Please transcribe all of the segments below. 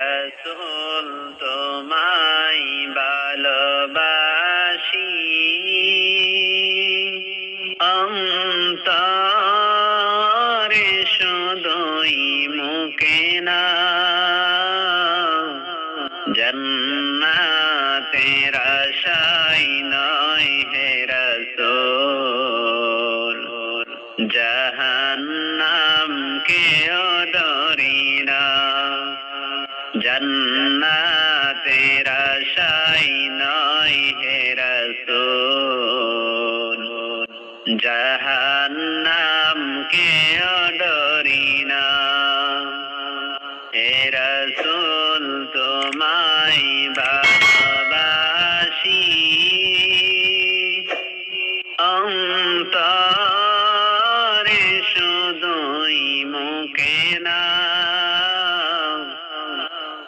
রসুল তোমায় ভালোবাসি। অন্তরে শুধুই মুখে না জন্নাতের আশাই নয় হে রসুল। জাহান্নাম কেও জন্নাতের আশাই নয় হে রসুল। জাহান্নাম কেও ডরি না। হে রসুল তোমায় ভালোবাসি। অন্তরে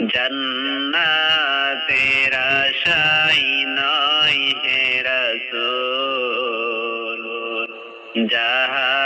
জন্নাতের আশাই নয় হে রসুল জাহা